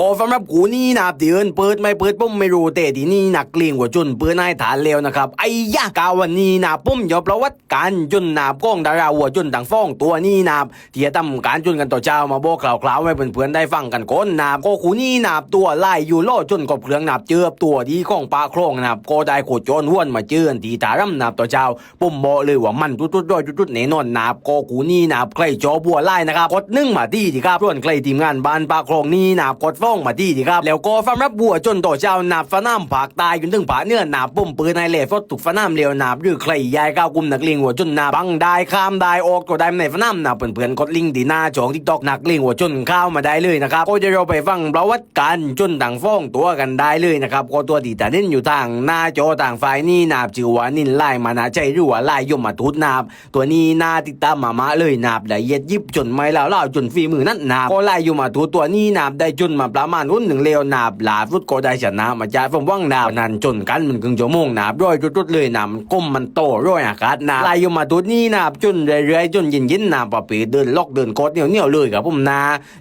ก็สำหรับกูนี่นะที่เอินเปิดไม่เปิดผมไม่รู้แต่ที่นี่นักเลี้ยงกว่าจนเปิดนายฐานเลวนะครับไอ้ยะกาวันนี้นะผมยอมประวัติการจนนาบก้องดาราวัวจนต่างฟ้องตัวนี่นาบที่จะทำการจนกันต่อเจ้ามาบอกคร่าวๆให้เพื่อนๆได้ฟังกันก่อนนาบก็กูนี่นาบตัวไล่อยู่ล่อจนกบเครื่องนาบเจือบตัวดีของปลาโครงนาบก็ได้โคจรห้วนมาเจือนทีตาร่ำนาบต่อเจ้าผมบอกเลยว่ามันจุดๆด้วยจุดๆแน่นอนนาบก็กูนี่นาบใครจอบัวไล่นะครับกดนึ่งมาที่ดีครับส่วนใครทีมงานบ้านปลาโครงนี่นาบกดฟ้องมาดีครับ แล้วก็ฟังรับบัวจนต่อเจ้านาบฟ้าน้ำผากตายจนถึงผาเนื้อนาบปุ่มปืนในเหล่ฟดถูกฟ้าน้ำเลียวนาบหรือใครยายก้าวกุมนักเลงหัวจนนาบังได้ข้ามได้ออกก็ได้ในฟ้าน้ำนาเพื่อนๆกดลิงก์ที่หน้าจองทิกตอกนักเลงหัวจนเข้ามาได้เลยนะครับก็จะเราไปฟังประวัติการจนต่างฟ้องตัวกันได้เลยนะครับก็ตัวที่ตาเด่นอยู่ทางหน้าจอต่างฝ่ายนี่นาบชื่อว่านินไล่มานาใจหรือว่าไล่ยมมาทุดนาบ ตัวนี้นาติดตามมามาเลยนาบได้เย็ดยิบจนไม่แล้วเล่าจนฝีมือนั่นนาบก็ไล่อยู่มาทุตัวนี้นาบได้จนมาประมาณรุ่นหนึ่งเลวนาบหลาฟุตก็ได้ชนะมาจากผมว่างนาบนั้นจนกันมันครึ่งชั่วโมงนาบร้อยจุดๆเลยนามันก้มมันโตร้อยอากาศนาบไล่อยู่มาทุนี้นาบจนเรื่อยๆจนเย็นๆนนาบปะปีเดินล็อกเดินโคตรเหนียวเหนียวเลยกับผมนา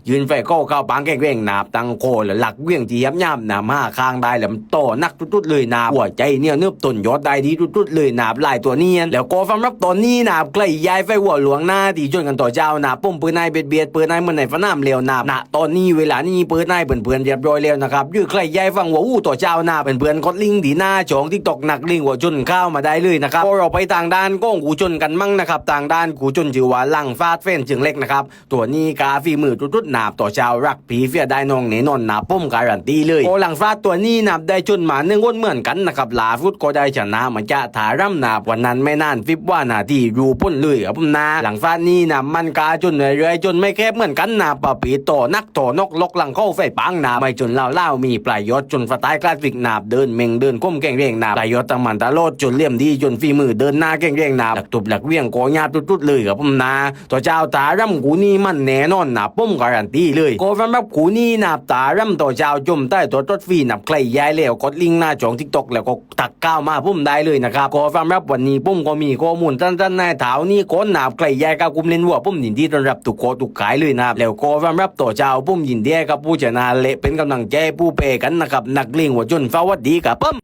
ยืนไฟเข้าเข้าปางแกล้งๆนาบตังโคหลักเวียงจียับย่ำนามาข้างได้แหลมโตนักจุดๆเลยนาบหัวใจเนี่ยเนื้อต้นยอดได้ดีจุดๆเลยนาบลายตัวเนียนแล้วก็สำหรับตอนนี้นาบใกล้ย้ายไฟหัวหลวงหน้าที่จนกันต่อเจ้านาปุ่มปืนนายเบียดเบียดปืนนายมันในฟ้าน้ำเร็วนาบนะตอนนี้เวลานี้ปืนนายเพื่อนๆเรียบร้อยแล้วนะครับยื้อใกล้ย้ายฟังหัวอู้ต่อเจ้าหน้าเพื่อนๆกดลิงก์ที่หน้าจองที่ตกหนักลิงหัวจนเข้ามาได้เลยนะครับพอเราไปต่างด้านก้องกูจนกันมั่งนะครับต่างด้านกูจนชื่อว่าลังฟาดเฟ้นจึงเล็กนะครับตัวนี้กาฝีมือจุดๆนาบต่อเจ้ารักผีเฟียได้นองเนนอนนาปุ่มการันตีเลยโอหลังฟาดตัวนี้นับได้จนมาหนึ่งวนเหมือนกันนะครับลาฟุตก็ได้ชนะมันจะถาร่ำหนาบวันนั้นไม่นานฟิบว่านาทีอยู่พ้นเลยครับผมนาหลังฟาดนี้นะมันกาจนเรื่อยๆจนไม่แคบเหมือนกันนาปะปีโตนักโตนกลกหลังเข้าไฟปังนาไม่จนเล่าเล่ามีปลายยศจนฟาตายกลาดฟิกนาบเดินเมงเดินก้มแก่งเร่งนาปลายยศตั้งมันตาโลดจนเลี่ยมดีจนฝีมือเดินหน้าแก่งเร่งนาหลักตุบหลักเวียงโกญาตุดๆเลยครับผมนาตัวเจ้าตาร่ำกูนี่มันแน่นอนนาปุ้มการันตีเลยก็สำหรับกูนี่นาตาร่ำตัวเจ้าจมใต้ตัวรถฟีนับใครย้ายแล้วกดลิงก์หน้าจองทิกตอกแล้วก็ตักก้าวมาพุ่มได้เลยนะครับก็สำหรับวันนี้ปุ้มก็มีข้อมูลสั้นๆในเท้านี่ก้นหนาบใครย้ายกับกุมเล่นวัวปุ้มยินดีต้อนรับทุกโคทุกขายเลยนะครับแล้วก็สำหรับตัวเจ้าปุ้มยินดีกับผู้ชนะเละเป็นกำลังใจผู้เปกันนะครับนักเลงหัวจนฟ้าวัดดีกับปั๊ม